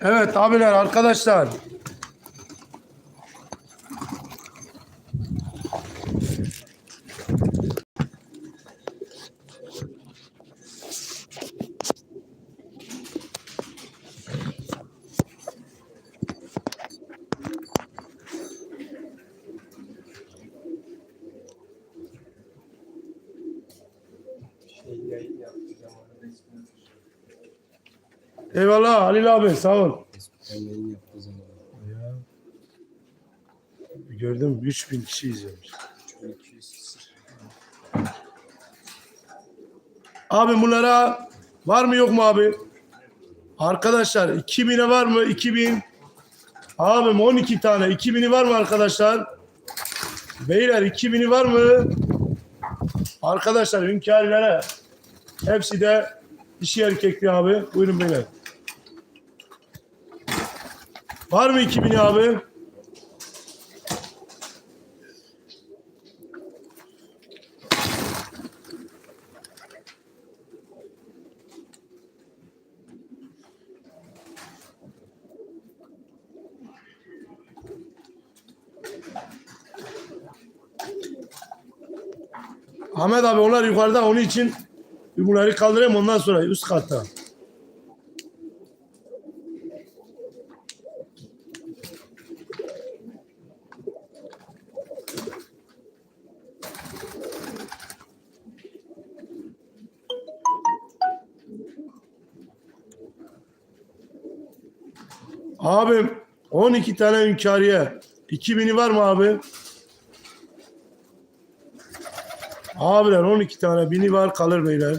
Evet abiler arkadaşlar. Halil abi sağ ol. Ellerini yaptığı zaman. Ya. Gördüm 3000 kişi izlemiş. 3200 Abi bunlara var mı yok mu abi? Arkadaşlar 2000'e var mı? 2000. Abim 12 tane. 2000'i var mı arkadaşlar? Beyler 2000'i var mı? Arkadaşlar hünkârlara hepsi de dişi erkekli abi. Buyurun beyler. Var mı 2000'i abi? Ahmet abi onlar yukarıda onun için bunları kaldırayım ondan sonra üst katta. Abim 12 tane hünkâriye 2000'i var mı abi? Abiler 12 tane bini var kalır beyler.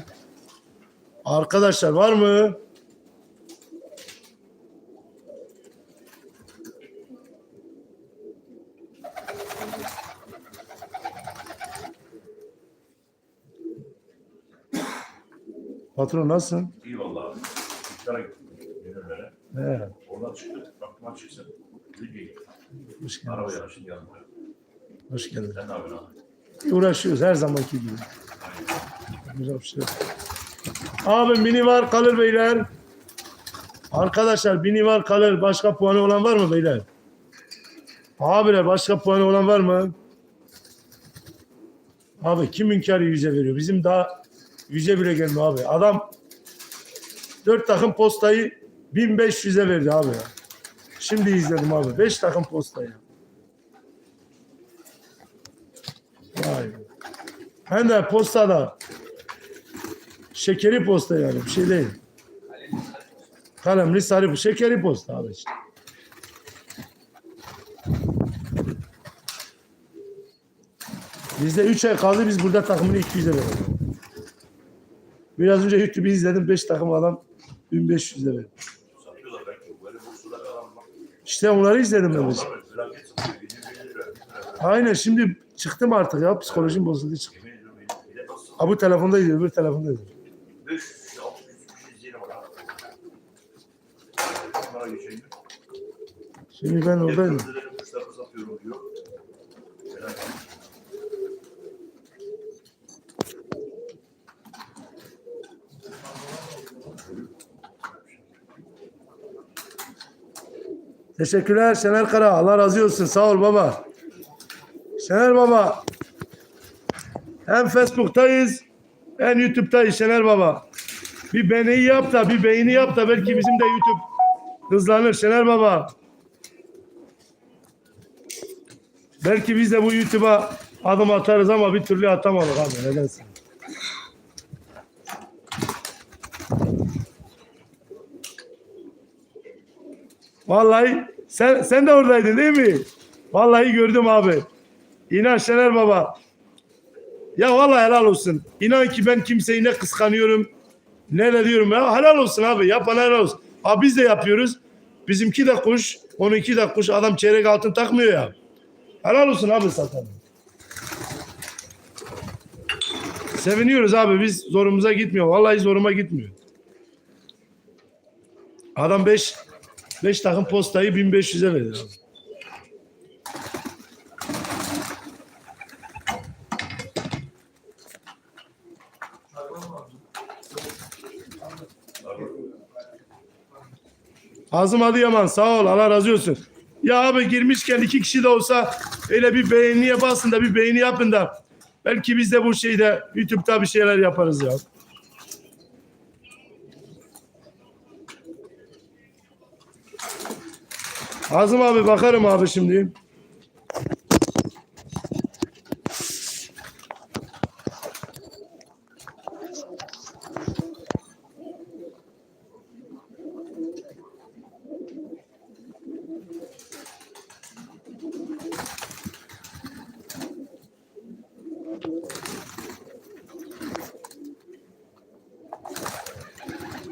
Arkadaşlar var mı? Patron nasılsın? İyi vallahi. Dışarı gittim. Gelirlere. Oradan çıktık. Baktım açıksa. Bilgi. hoş Araba geldin. yarışı yanında. Hoş geldin. Sen ne yapıyorsun abi? Uğraşıyoruz her zamanki gibi. Güzel bir şey yok. Abim bini var kalır beyler. Arkadaşlar bini var kalır. Başka puanı olan var mı beyler? Abiler başka puanı olan var mı? Abi kim hünkârı yüze veriyor? Bizim daha yüze bile gelmiyor abi. Adam dört takım postayı 1500'e verdi abi ya. Şimdi izledim abi. Beş takım postayı. Vay be. Hem de postada şekeri posta yani bir şey değil. Kalemli sarı şekeri posta abi işte. Bizde 3 ay kaldı biz burada takımını 200'e verelim. Biraz önce YouTube'u izledim 5 takım adam 1500'e verdi. Satıyorlar belki. Böyle bursada kalan bak. İşte onları izledim ben. de. Onlar felaket satıyor. 750 lira. 1000 lira. Aynen şimdi çıktım artık ya psikolojim bozuldu çıktım. Ha bu telefondaydı öbür telefondaydı. 500 kişi, 600 kişi izleyelim bakalım. Onlara geçeyim. Şimdi ben oradaydım. Kırmızıların kuşlarını satıyorum diyor. Felaket. Teşekkürler Şener Kara. Allah razı olsun. Sağ ol baba. Şener baba. Hem Facebook'tayız hem YouTube'dayız Şener baba. Bir beğeni yap da bir beğeni yap da belki bizim de YouTube hızlanır Şener baba. Belki biz de bu YouTube'a adım atarız ama bir türlü atamadık abi nedense. Vallahi sen sen de oradaydın değil mi? Vallahi gördüm abi. İnan Şener Baba. Ya vallahi helal olsun. İnan ki ben kimseyi ne kıskanıyorum ne de diyorum ya helal olsun abi. Yapan helal olsun. Abi biz de yapıyoruz. Bizimki de kuş, onunki de kuş. Adam çeyrek altın takmıyor ya. Helal olsun abi zaten. Seviniyoruz abi biz zorumuza gitmiyor. Vallahi zoruma gitmiyor. Adam 5 5 takım postayı 1500'e verdi abi. Azım Adıyaman sağ ol Allah razı olsun. Ya abi girmişken iki kişi de olsa öyle bir beğeniye basın da bir beğeni yapın da belki biz de bu şeyde YouTube'da bir şeyler yaparız ya. Azım abi bakarım abi şimdi.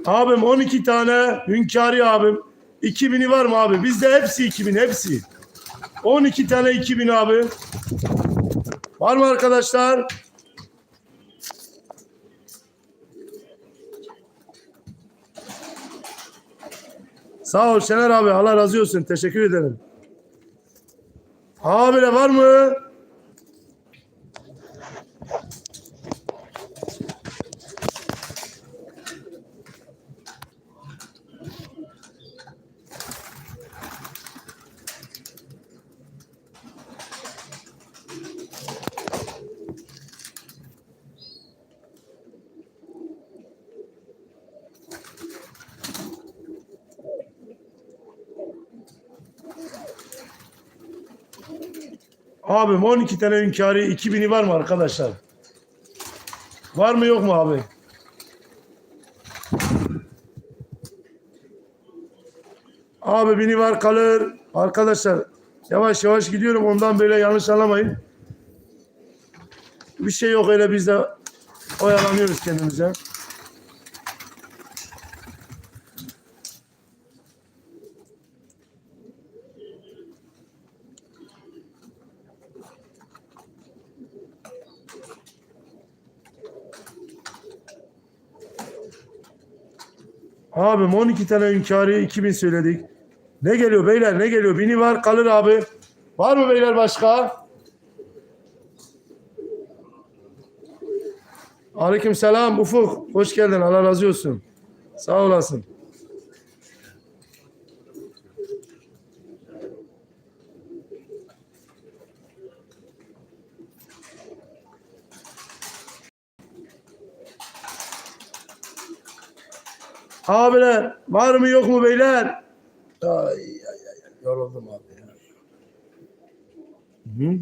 Abim 12 tane Hünkari abim. 2000'i var mı abi? Bizde hepsi 2000 hepsi. 12 tane 2000 abi. Var mı arkadaşlar? Sağ ol Şener abi. Allah razı olsun. Teşekkür ederim. Abiler var mı? Abim 12 tane hünkârı 2000'i var mı arkadaşlar? Var mı yok mu abi? Abi bini var kalır. Arkadaşlar yavaş yavaş gidiyorum ondan böyle yanlış anlamayın. Bir şey yok öyle biz de oyalanıyoruz kendimize. Abim 12 tane hünkârı 2000 söyledik. Ne geliyor beyler ne geliyor? Bini var kalır abi. Var mı beyler başka? Aleyküm selam Ufuk. Hoş geldin. Allah razı olsun. Sağ olasın. Abiler var mı yok mu beyler? Ay, ay, ay, yoruldum abi ya. Hı?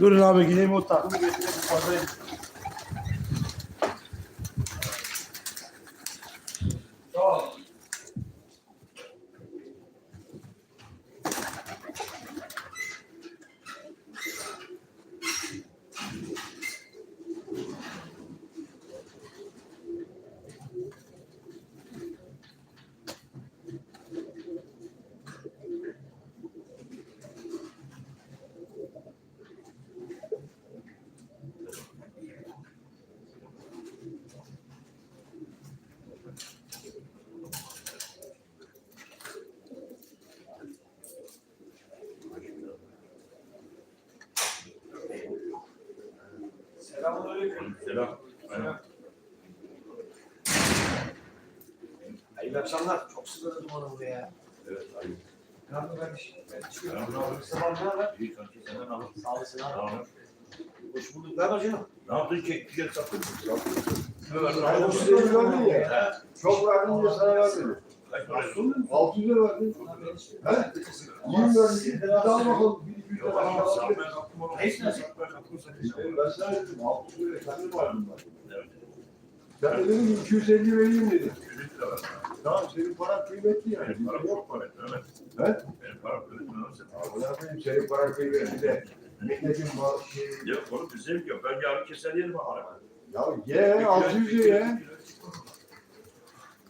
Durun abi gideyim o takımı getireyim. Selam. Aynen. Hayırlı akşamlar. Çok sıkıldım bana buraya. Evet, aynen. Ne yaptın kardeşim? Ben çıkıyorum. Selam, haber? Sabah ne haber? İyi kanki senden haber? Sağ olasın abi. haber? Hoş bulduk. Ne yapıyorsun? Ne yaptın kek güzel sattın mı? verdin ya. Çok verdim diye sana vermedim. Kaç para? 600 lira verdim. He? 20 verdim. Daha bakalım. Yok, Ben dedim 600 lira kendim verdim ben. De dedim ki 250 vereyim dedim. 100 lira ver. Tamam senin paran kıymetli yani. Benim param çok para evet. He? Benim param kıymetli. Abi ne yapayım senin paran kıymetli bir de. Milletin mal şey. Yok oğlum bir zevk yok. Ben yarın keser yerim ha. Ya ye 600 ye ye.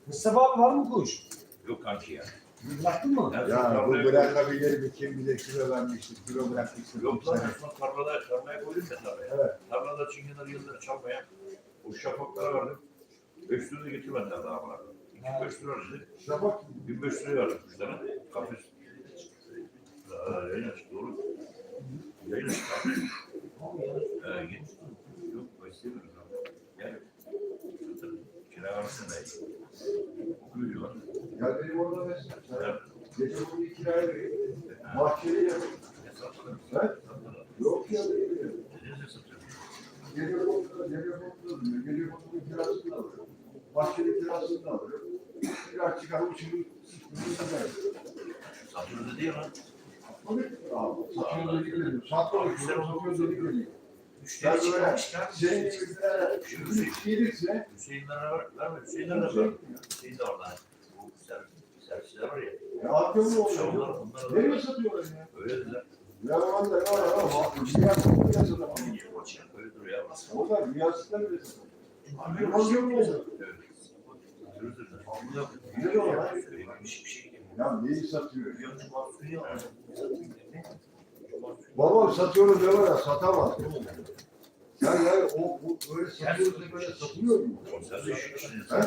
Mustafa abi var mı kuş? Yok kanki ya. Bıraktın mı? Ya bu bırakabilir mi? Kim bilir kilo vermiştir. Kilo bırakmıştır. Yok lan Osman tarlada tarlaya koydum ya tarlaya. Evet. Tarlada çingener yılları çalmaya. O şafaklara verdim. 5 lira getirmediler daha bana. 5 lira dedi. Şafak 1500 lira verdim kuşlara. Kafes. Ha, yayın aç, doğru. Yayın aç. Ha, git. Yok, abi. Gel. Kira versin de. Buyuruyorlar. Ya benim orada mesela. Evet. Gece bunu bir kiraya vereyim. Bahçeli? He? Yok ya değil. Satıyor. Geliyor kontrol, geliyor kontrol diyor. Geliyor kontrol kirasını alıyor. Bahçeli kirasını alıyor. Kira çıkarıp şimdi Satıyor dedi ya lan. Satıyor dedik geliyor. Satıyor satıyor dedik geliyor. Müşteri Ben böyle çıkarmış ki abi. senin gibilerle üç gelirse Hüseyinlere ver, verme. Hüseyinlere de ver. Hüseyin de orada. Servisler var ya. ya hakkım Şovlar oluyor? onlara da Nereye satıyorlar ya? Öyle dediler. Ya ben de ya ya ya. Dünya satıyor satamam. Öyle duruyor ya. Onlar dünyasında bile satamam. Bir hazır mı şey değil. Ya neyi satıyor? Yoncu mahsulü yok. Baba satıyoruz diyorlar ya satamaz. Ya ya o bu öyle satıyoruz böyle satılıyor mu? Satıyorsun. Sen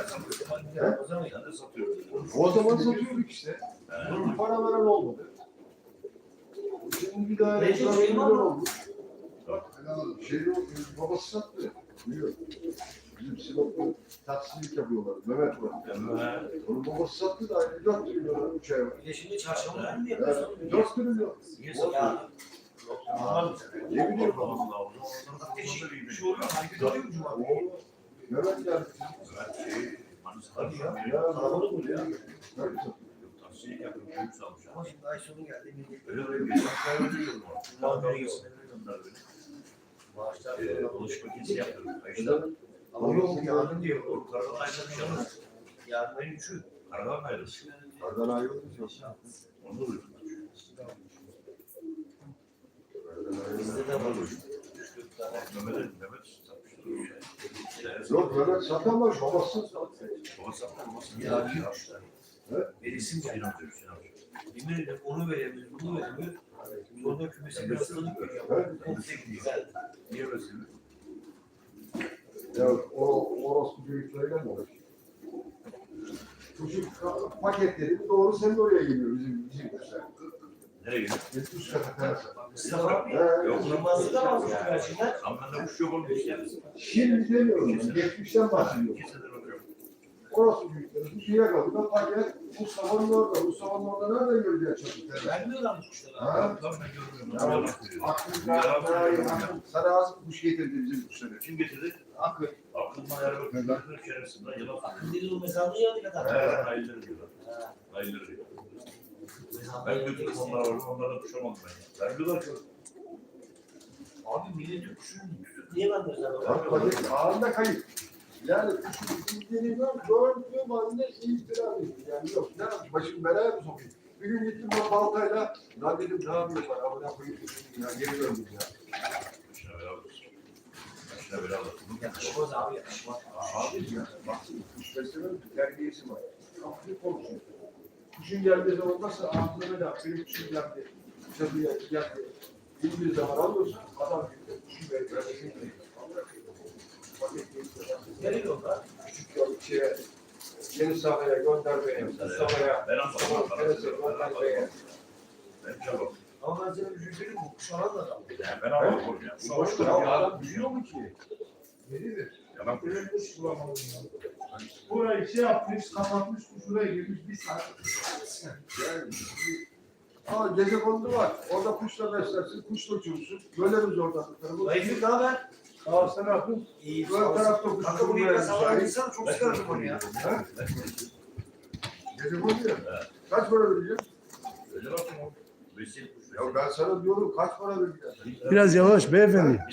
de satıyorsun. O zaman satıyorduk işte. Bunun para veren olmadı. Şimdi bir daha Recep reklam Şeyma milyon mı? oldu. Şey o babası sattı. Biliyor. Bizim Sinop'ta taksicilik yapıyorlar. Mehmet var. Ben Onun babası sattı da aynı 4 trilyon üç ay var. Bir de şimdi çarşamba Evet, yapıyorsun? 4 trilyon. Ya. Ne bileyim baba. Allah Allah. Orada Değişik bir bir oluyor. Halbuki oluyor mu cuma? O Mehmet geldi. Hadi Ya ya. anladın mı ya? Tabii. Taksiye yakın büyük salmış. Ama şimdi ay sonu geldi. Öyle böyle bir saklar ödüyorum. Daha böyle geçsin. Maaşlar falan. alış makinesi yaptırdım. Ayşe. Ama yok yarın diyor. Doğru karadan ayrılmış. Yarın ayın üçü. Karadan ayrılmış. Kardan ayrılmış yok. Onu da duydum. Kardan ayrılmış. Bizde de var. Üç tane. Mehmet'e Mehmet satmıştır. Yok Mehmet satamaz. Babası. Baba sattı. Babası Ya, ya. Hüseyin geldi. amca, Hüseyin amca. Yemin onu veremiyor, bunu veremiyor. Sonra kümesi bir hastalık. Evet. Komple gidiyor. Niye öyle? Ya o orospu büyükleriyle mi uğraşıyor? Çocuk paketleri doğru senin oraya geliyor bizim bizim kuşlar. Nereye gidiyor? Yok. Yılmaz'ı da. Ama bende kuş yok yani. Şimdi demiyorum ben. Geçmişten bahsediyorum. Orası büyükleri. Bu suya kaldı. Ben paket Mustafa'nın orada. Mustafa'nın orada nereden göreceği çocuk terasa? Vermiyorlarmış kuşları abi. Ha? Lan ben görmüyorum. Yalan Yalan. Sana az kuş getirdi bizim kuşları. Kim getirdi? Akıl. Aklımdan ayarı bakıyor. Şerefsiz lan yalan söylüyor. Akın dedi o mezarlığı yandı kadar. He, hayırları diyorlar. Ha, Hayırları diyor. mezarlığı Ben götürdüm onlara orada, onlara kuşamadım ben. Vermiyorlar ki. Abi milletin kuşunu niye ben mezarlığı Bak ağında kayıp. Yani kuşun gör, gördüğüm anda iftira ediyor. Yani yok. Ne yapayım? Başım belaya mı sokayım? Bir gün gittim ben baltayla. Lan dedim ne yapıyorlar? Amına koyayım dedim ya. Geri döndüm ya. Başına bela olsun. Başına bela olsun. Yakışmaz abi yakışmaz. Abi ya. Baksana kuş beslemenin bir terbiyesi var. Kapıyı konuşuyor. Geldiği zaman nasıl ağzına böyle benim geldi. Çatıya geldi. İndiği zaman alıyorsun. Adam gibi bekler. Paket geliyor. Nereye yollar? küçük yol şeye, yeni sahaya göndermeye, Mustafa'ya, Ben anlamadım. Mustafa Terese göndermeye. Ben çabuk. Ama ben sana bir şey söyleyeyim mi? Kuş alan da adam. Yani ben anlamadım oğlum ya. Bu boşta ya adam biliyor mu ki? Veridir. Yalan kuş bulamadım ya. Burayı şey yapmış, kapatmış, şuraya girmiş bir saat. Yani Aa gece kondu var. Orada kuşla beslersin, kuşla uçurursun. Böleriz oradan. Dayıcım ne haber? Sağ ol sen yapın. İyi. Ön tarafta kuş Kanka bunu sana müsait. öğretsem çok sıkardım onu ya. Ha? Gece kondu ya. Kaç para vereceğim? Öyle kuş. Ya ben sana diyorum kaç para vereceğim? Biraz yavaş beyefendi.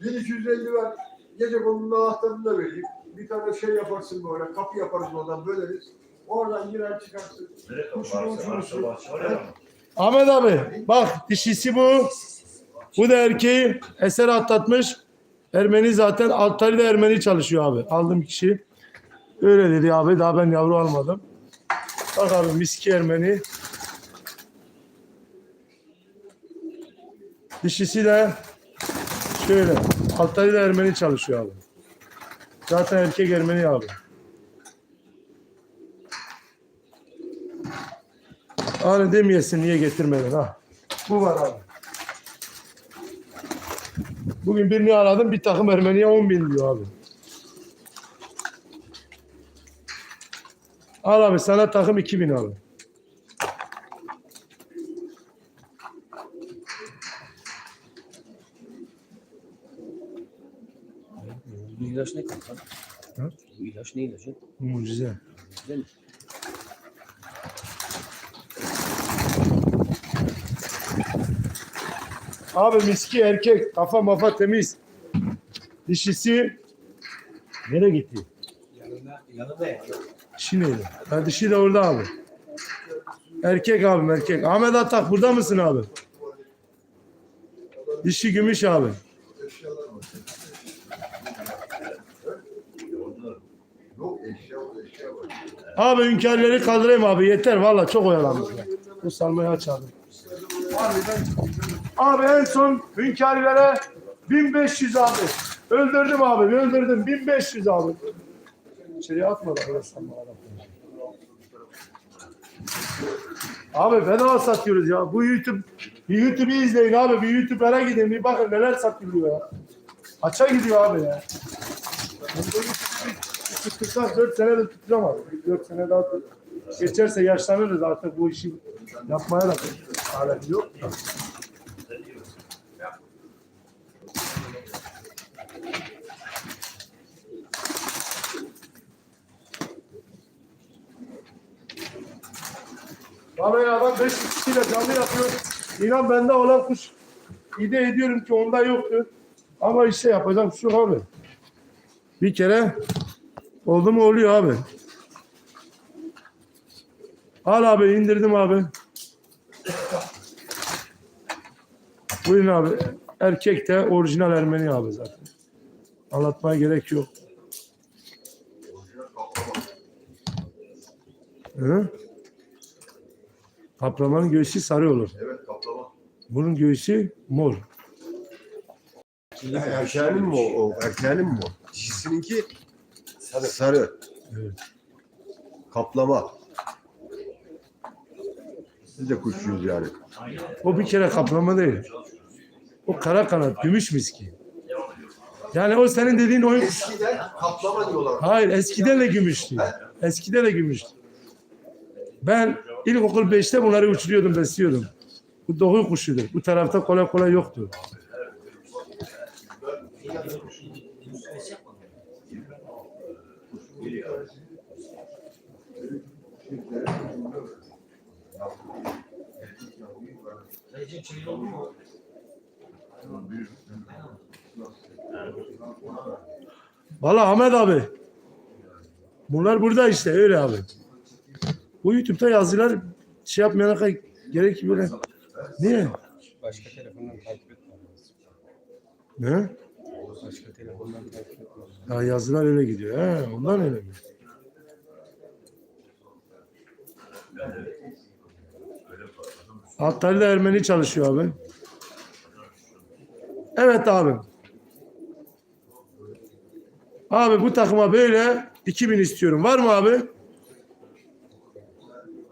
1250 ver. Gece konunun anahtarını da vereyim. Bir tane şey yaparsın böyle, kapı yaparız oradan böleriz. Oradan girer çıkarsın. Nereye Kuşun kapı uçurursun. varsa bahçe var ya. Ahmet abi bak dişisi bu. Bu da erkeği eser atlatmış. Ermeni zaten altları da Ermeni çalışıyor abi. Aldım kişi. Öyle dedi abi daha ben yavru almadım. Bak abi miski Ermeni. Dişisi de şöyle. Altları da Ermeni çalışıyor abi. Zaten erkek Ermeni abi. Hani demeyesin niye getirmedin ha. Bu var abi. Bugün birini aradım bir takım Ermeniye 10 bin diyor abi. Al abi sana takım 2000 abi. İlaç ne kanka? Ha? Bu ilaç ne ilacı? Mucize. Değil mi? Abi miski erkek kafa mafa temiz. Dişisi nereye gitti? Yanında, yanında yapıyor. Dişi neydi? Ha, dişi de orada abi. Erkek abi erkek. Ahmet Atak burada mısın abi? Dişi gümüş abi. Eşyalar var. Yok eşya var, eşya var. Abi hünkârları kaldırayım abi yeter valla çok oyalandık ya. Bu salmayı aç abi. En son hünkârlara 1500 abi. Öldürdüm abi öldürdüm 1500 abi. İçeriye atma da böyle adam. Abi bedava satıyoruz ya. Bu YouTube bir YouTube'u izleyin abi. Bir YouTube'lara gidin bir bakın neler satılıyor ya. Aç'a gidiyor abi ya. Tuttursak 4 sene de abi. 4 sene daha tut. Geçerse yaşlanırız artık bu işi yapmaya da aleti yok. Vallahi adam 5 kişiyle canlı yapıyor. İnan bende olan kuş ide ediyorum ki onda yoktu. Ama işte yapacağım şu abi. Bir kere oldu mu oluyor abi. Al abi indirdim abi. Buyurun abi. Erkek de orijinal Ermeni abi zaten. Anlatmaya gerek yok. Hı? Kaplamanın göğsü sarı olur. Evet kaplama. Bunun göğsü mor. Erkeğinin mi o? o erkeğinin mi o? Dişisininki sarı. Sarı. Evet. Kaplama. Siz de kuşçuyuz yani. O bir kere kaplama değil. O kara kanat, gümüş miski. Yani o senin dediğin oyun Eskiden kaplama diyorlar. Hayır eskiden de gümüştü. Eskiden de gümüştü. Ben ilkokul 5'te bunları uçuruyordum, besliyordum. Bu doğu kuşudur. Bu tarafta kolay kolay yoktu. Recep oldu mu? Valla Ahmet abi. Bunlar burada işte öyle abi. Bu YouTube'da yazılar şey yapmayana gerek böyle. Niye? Başka telefondan takip etmem lazım. Ne? Başka telefondan takip etmem lazım. Ya yazılar öyle gidiyor. He, ondan öyle mi? Da Ermeni çalışıyor abi. Evet abi. Abi bu takıma böyle 2000 istiyorum. Var mı abi?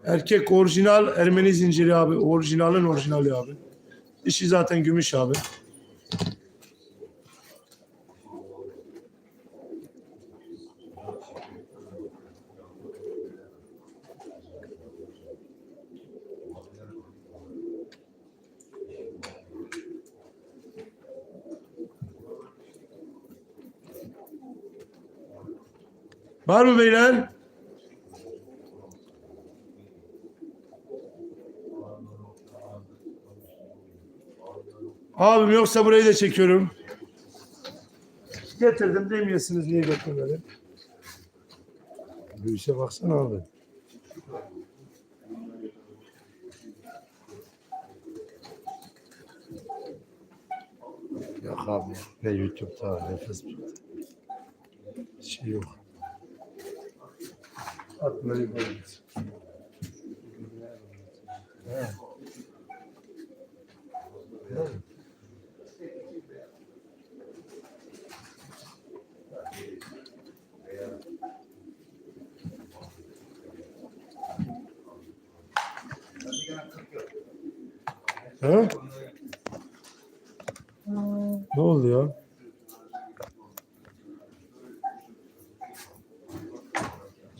Erkek orijinal Ermeni zinciri abi. Orijinalin orijinali abi. İşi zaten gümüş abi. Var mı beyler? Abim yoksa burayı da çekiyorum. Getirdim demiyorsunuz niye getirmedim. Bu işe baksana abi. Yok abi ne YouTube'da ne Facebook'ta. Şey yok. Atmayı git. He. He. He? Ne oldu ya?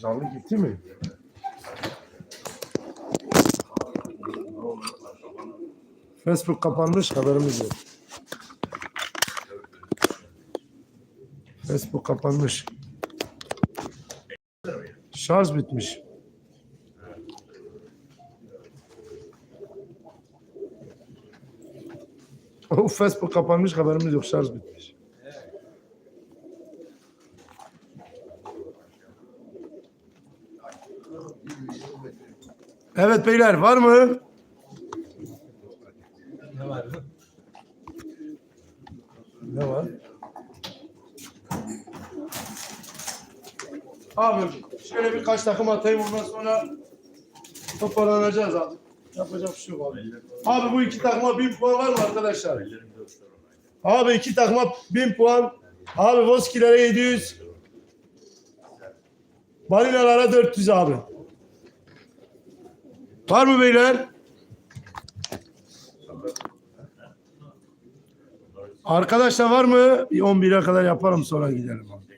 Canlı gitti mi? Facebook kapanmış haberimiz yok. Facebook kapanmış. Şarj bitmiş. O Facebook kapanmış haberimiz yok şarj bitmiş. Evet beyler var mı? Ne var? Ne var? Abi şöyle birkaç takım atayım ondan sonra toparlanacağız abi. Yapacak bir şey yok abi. Abi bu iki takıma bin puan var mı arkadaşlar? Abi iki takıma bin puan. Abi Voskilere 700. Balinalara 400 abi. Var mı beyler? Arkadaşlar var mı? Bir 11'e kadar yaparım sonra gidelim abi.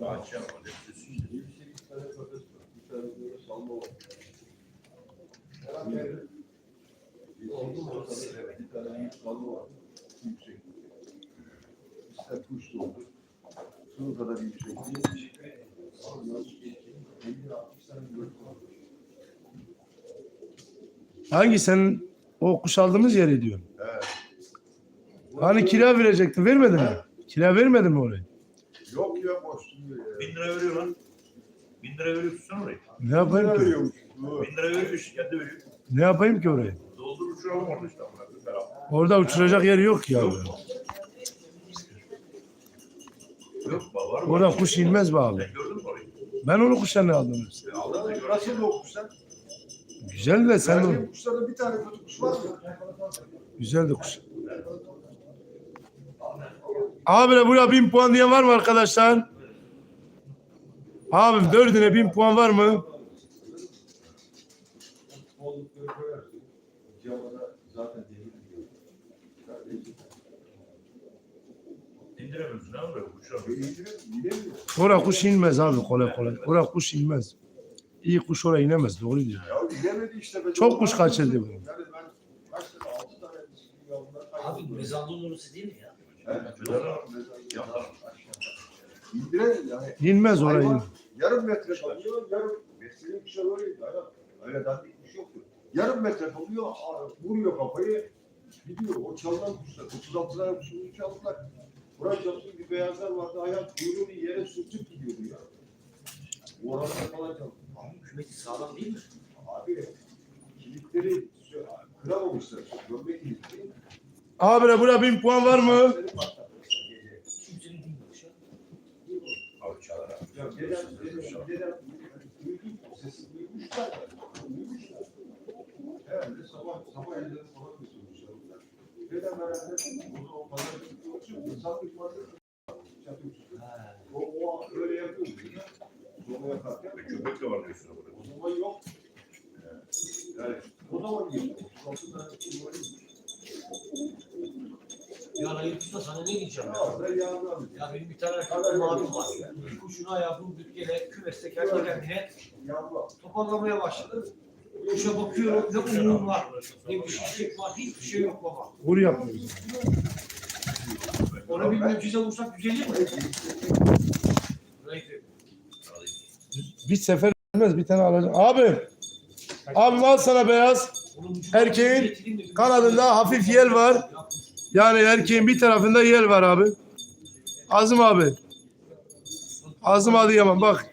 Açacağım 60 doldu. Sınıf kadar yüksek değil. 50-60. Hangi sen o kuş aldığımız yeri diyorsun? Evet. Hani kira verecektin vermedin mi? Kira vermedin mi orayı? Yok ya boş duruyor ya. Bin lira veriyor lan. Bin lira veriyor orayı. Ne yapayım ki? veriyormuş? Doğru. Bin lira veriyor üç kendi. Ne yapayım ki orayı? Doldur uçuralım orada işte. Orada uçuracak yer yok ki abi. Yok baba var mı? Orada kuş inmez be abi. Gördün mü orayı? Ben onu kuşlarına aldım. Sen aldın da gördün. Nasıl o kuşlar? Güzel de sen Verdiğim kuşlarda bir tane kötü kuş var mı? Güzel de kuş. Abi buraya bin puan diyen var mı arkadaşlar? Abim dördüne bin puan var mı? İndiremiyorsun ha buraya. Oraya kuş inmez abi kolay kolay. Oraya kuş inmez. İyi kuş oraya inemez. Doğru diyor. Çok kuş kaçırdı bu. Abi kaybettim. mezarlığın orası değil mi ya? Yani. İnmez oraya. Hayvan yarım metre kalıyor, yarım kuşlar öyleydi. Öyle, öyle dandik kuş yoktu. Yarım metre kalıyor, vuruyor kafayı, gidiyor. O çalınan kuşlar, 36 tane kuşunu çaldılar. Buraya çalıştığım bir beyazlar vardı, ayak kuyruğunu yere sürtüp gidiyordu ya. O arada falan çaldı. Abi kümeti sağlam değil mi? Abi, kilitleri kıramamışlar. Gömlek kilitleri. Abi de buraya bin puan var mı? Abi çalar abi. Ya dedem, dedem, dedem da, duymuşlar. Herhalde sabah, sabah elleri. Herhalde onu o. O, Ve köpek de var diyorsun burada. o yok. O yok. Var. Ayıptı sana ne diyeceğim ya? Benim bir tane erkek var. Kuşunu ayağı bu gene kümeste kendi kendine Yağmur aldım. toparlamaya başladı. Kuşa bakıyorum ne umum var, ne bir şişlik var, hiçbir şey yok baba. Vur yapmıyoruz. Ona bir mucize bulsak güzelir mi? Neyse. Bir sefer gelmez bir tane alacağım. Abi. Abim al sana beyaz. Ucuna Erkeğin bir- kanadında hafif yel var. Yani erkeğin bir tarafında yel var abi. Azım abi. Azım Adıyaman bak.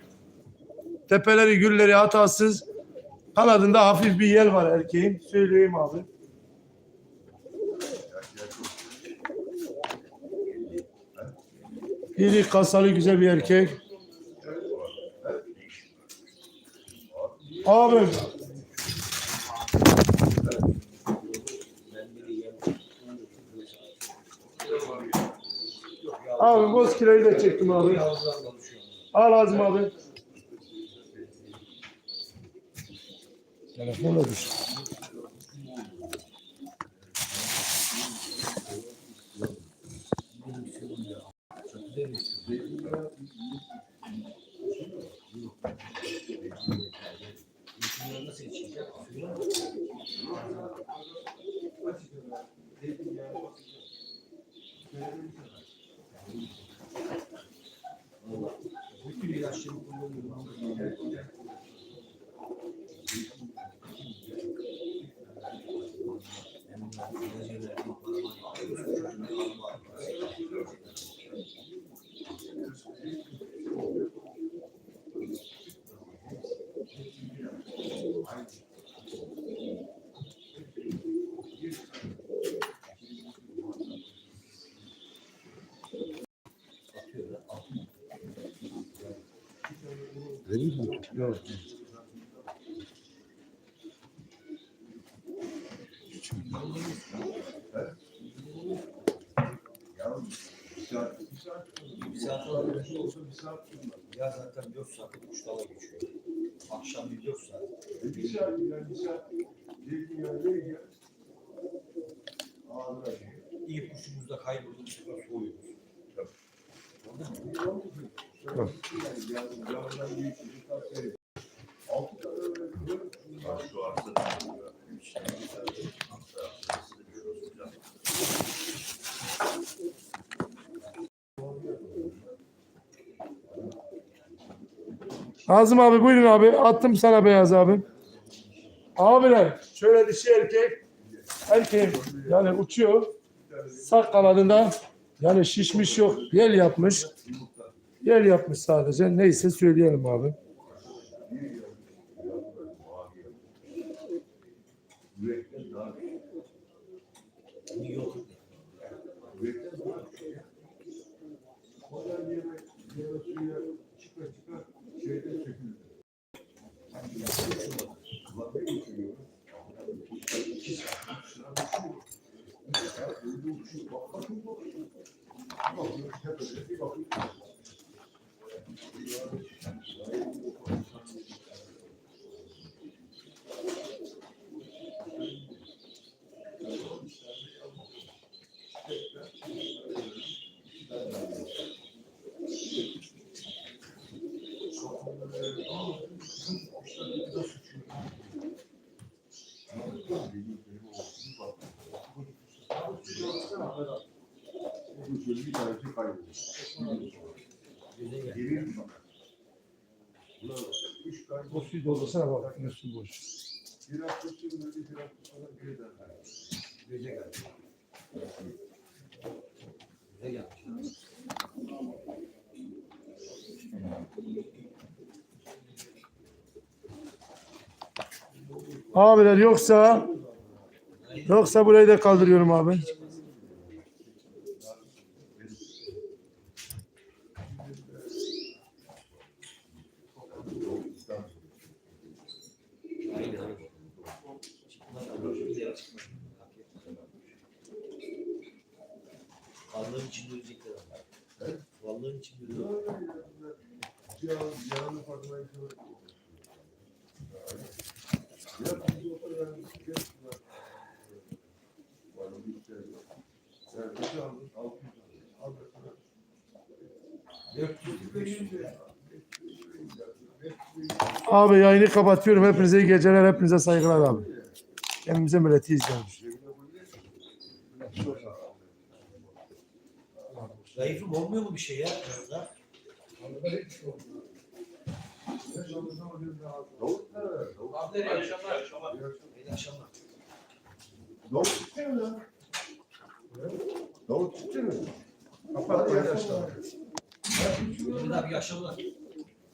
Tepeleri gülleri hatasız. Kanadında hafif bir yel var erkeğin. Söyleyeyim abi. İri kasalı güzel bir erkek. De ya Abi boz kiloyu da çektim abi. Al Azim abi. Telefon da Yok. Bir saat olsa bir saat. Ya zaten 4 saatte kuşlarla geçiyor. Akşam bir 4 saat. Bir saat yani bir saat. Zeytinyağı ne yiyor? Ağzına yiyor. İyi kuşumuz da kayboldu. Bu sefer soğuyoruz. Bak şu arsa Azim abi buyurun abi. Attım sana beyaz abi. Abiler şöyle dişi erkek. Erkeğim yani uçuyor. Sak kanadında yani şişmiş yok. Yel yapmış. Yel yapmış sadece. Neyse söyleyelim abi. Yok. 我去，我喝这么多，到底一天怎么喝到这么多？Doldursana bak. Su boş. bir hafta sonra bir hafta sonra bir ederler. Güzel gel. Güzel yapmış. Abiler yoksa yoksa burayı da kaldırıyorum abi. Aynen. Varlığın içinde ölecekler ama. Varlığın içinde ölecekler. Cihan, Cihan'ın farkına yıkılır. Ya biz o kadar genç var. Var mı bir şey yok. Sen kaç aldın? 600 aldın. Al bakalım. 400, 500 lira. Abi yayını kapatıyorum. Hepinize iyi geceler. Hepinize saygılar abi. Kendimize milletiyiz yani. Zayıfım olmuyor mu bir şey ya? Nereye akşamlar? İyi akşamlar. Davut gitti mi lan? Davut gitti mi? Kapat arkadaşlar. Bir daha bir akşamlar.